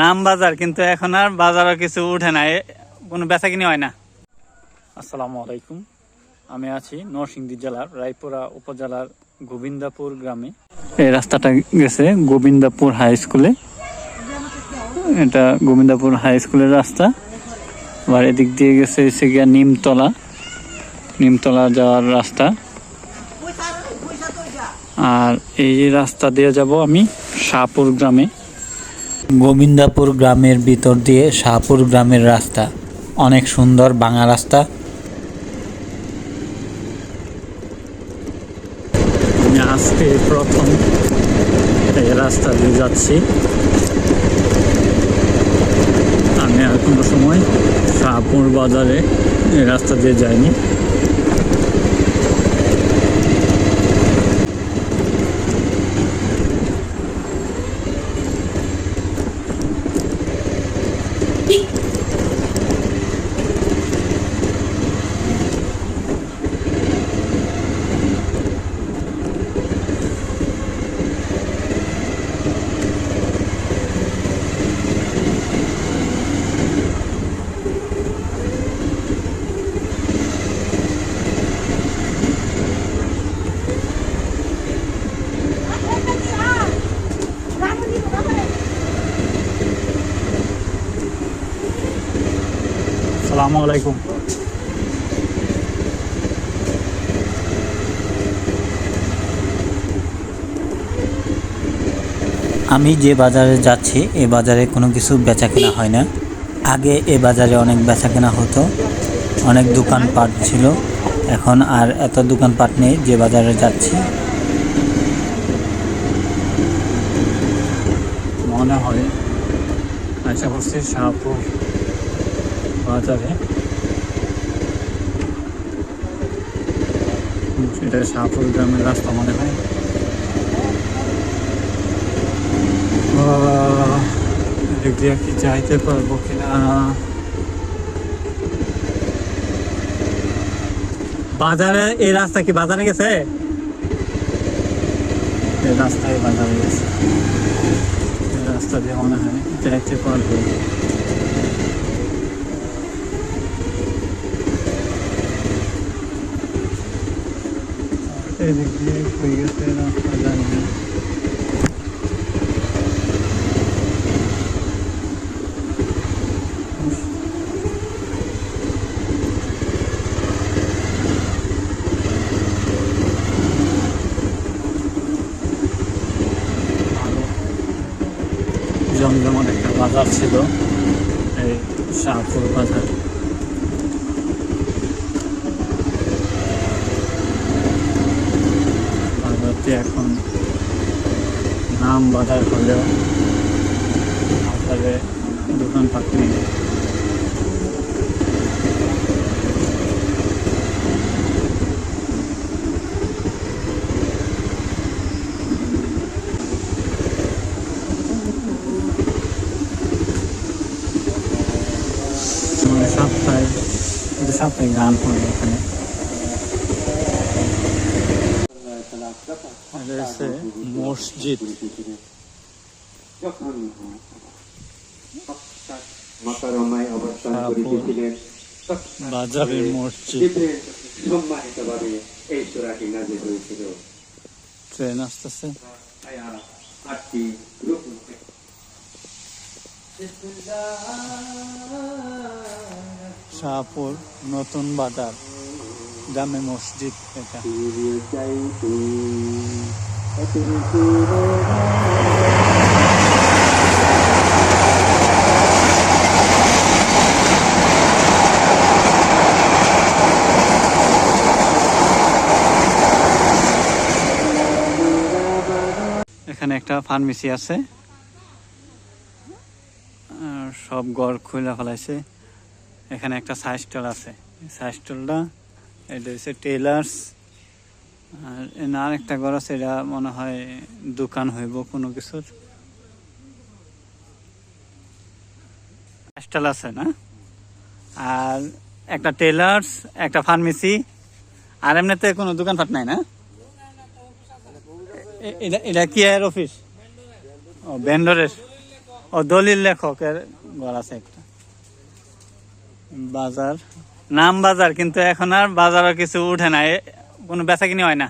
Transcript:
নাম বাজার কিন্তু এখন আর বাজারও কিছু উঠে না কোনো বেচা কিনি হয় না। আসসালামু আলাইকুম। আমি আছি নরসিংদী জেলার রায়পুরা উপজেলার গোবিন্দাপুর গ্রামে। এই রাস্তাটা গেছে গোবিন্দাপুর হাই স্কুলে। এটা গোবিন্দাপুর হাই স্কুলের রাস্তা। আবার এদিক দিয়ে গেছে হচ্ছে গিয়া নিমতলা। নিমতলা যাওয়ার রাস্তা। আর এই রাস্তা দিয়ে যাব আমি শাহপুর গ্রামে। গোবিন্দাপুর গ্রামের ভিতর দিয়ে শাহপুর গ্রামের রাস্তা। অনেক সুন্দর বাঙা রাস্তা। আমি আজকে প্রথম এই রাস্তা দিয়ে যাচ্ছি। আমি আর কোনো সময় শাহপুর বাজারে এই রাস্তা দিয়ে যাইনি। Beep. সালামু আলাইকুম। আমি যে বাজারে যাচ্ছি, এ বাজারে কোনো কিছু বেচা কেনা হয় না। আগে এ বাজারে অনেক বেচা কেনা হতো, অনেক দোকানপাট ছিল। এখন আর এত দোকানপাট নেই যে বাজারে যাচ্ছি। মনে হয় আশা করছি শাহপুর বাজারে এটা শাহপুর গ্রামের রাস্তা মনে হয়। এদিক দিয়ে কি যাইতে পারব কিনা? বাজারে, এই রাস্তা কি বাজারে গেছে? এই রাস্তায় বাজারে গেছে। রাস্তা দিয়ে মনে হয় যাইতে পারব। এদিক হয়ে গেছে রাস্তা জানি না একটা বাজার ছিল এই শাহপুর বাজার। বাজারটি এখন। নাম বাজার হলেও বাজারে দোকানপাট নেই। মানে সপ্তাহে কিন্তু সপ্তাহে গান হয় এখানে। হচ্ছে মসজিদ। বাজারের মসজিদ। সম্মানিতভাবে এই সূরাটি নাযিল হয়েছিল। ট্রেন আসতেছে। আয়া আটটি গ্রুপ শাহপুর নতুন বাজার। জামে মসজিদ এটা। এখানে একটা ফার্মেসি আছে। সব গড় খুলে ফেলাইছে। এখানে একটা সাই স্টল আছে। সাই স্টলটা এটা হচ্ছে টেলার্স আর এখানে আরেকটা ঘর আছে, এটা মনে হয় দোকান হইব কোনো কিছুর। স্টল আছে না? আর একটা টেলার্স একটা ফার্মেসি আর এমনিতে কোনো দোকানপাট নাই না? এটা এটা কি এর অফিস ও ভেন্ডরের ও, দলিল লেখকের ঘর আছে একটা। বাজার। নাম বাজার কিন্তু এখন আর বাজারও কিছু উঠে না কোনো বেচা কিনি হয় না।